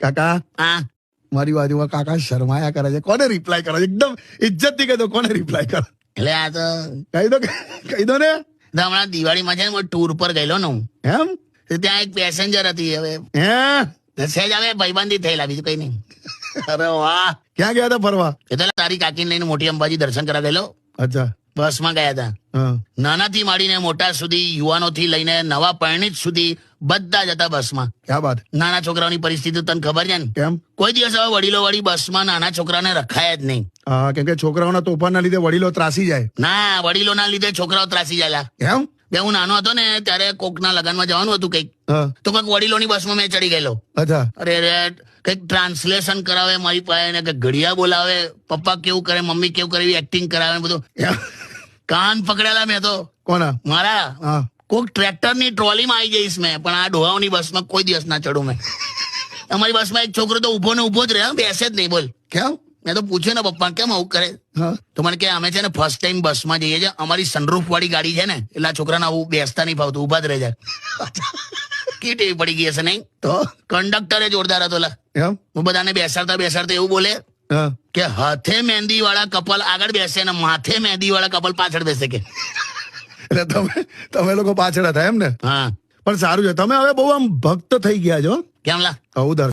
કાકા? હા. મારી બાજુમાં કાકા શરમાયા કરે છે. કોને રિપ્લાય કરે એકદમ ઇજ્જતથી કહી દો કોને રિપ્લાય કરે? એટલે આ તો કહી દો કહી દો ને. હમણાં દિવાળીમાં છે ને ટૂર પર ગયેલો ને હું. એમ? ત્યાં એક પેસેન્જર હતી હવે. હે? સહેજ હવે ભાઈબંધી થયેલા બીજું કઈ નહીં. અરે વાહ. ક્યાં ગયા હતા ફરવા? એ તો તારી કાકીને લઈને મોટી અંબાજી દર્શન કરવા ગયેલો. અચ્છા. બસમાં ગયા હતા. નાના નાનાથી માંડીને મોટા સુધી યુવાનોથી લઈને નવા પરણિત સુધી બધા જ હતા બસમાં. ક્યાં વાત નાના છોકરાઓની પરિસ્થિતિ તને ખબર છે ને? કેમ? કોઈ દિવસ હવે વડીલો વળી બસમાં નાના છોકરાને રખાય જ નહીં. હા કેમ કે છોકરાઓના તોફાનના લીધે વડીલો ત્રાસી જાય. ના વડીલોના લીધે છોકરાઓ ત્રાસી જાય કેમ બે હું નાનો હતો ને ત્યારે કોકના લગનમાં જવાનું હતું કંઈક. તો કંઈક વડીલોની બસમાં મેં ચડી ગયેલો. અરે રે કંઈક ટ્રાન્સલેશન કરાવે મારી પાસે ને કંઈક ઘડિયા બોલાવે. પપ્પા કેવું કરે મમ્મી કેવું કરે એક્ટિંગ કરાવે બધું. કાન પકડેલા મેં તો. કોના? મારા. કોક ટ્રેક્ટરની ટ્રોલીમાં આવી જઈશ મેં પણ આ ડોહાઓની બસમાં કોઈ દિવસ ના ચડું મેં. અમારી બસમાં એક છોકરો તો ઊભો ને ઊભો જ રહે બેસે જ નહીં બોલ. કેમ? મેં તો પૂછ્યું ને પપ્પા કેમ આવું કરે? તો મને કે અમે છે ને ફર્સ્ટ ટાઈમ બસમાં જઈએ છીએ. અમારી સનરૂફ વાળી ગાડી છે ને એટલે આ છોકરાને આવું બેસતા નહીં ફાવતું ઊભા જ રહે જાય કીટ એવી પડી ગઈ હશે નહીં? તો? કંડક્ટરે જોરદાર હતો હું બધાને બેસાડતા બેસાડતા એવું બોલે કે હાથે મહેંદી વાળા કપલ આગળ બેસે ને માથે મહેંદી વાળા કપલ પાછળ બેસે કે. એટલે તમે તમે લોકો પાછળ હતા એમ ને હા. પણ સારું છે. તમે હવે બહુ આમ ભક્ત થઈ ગયા છો કેમ લા? દર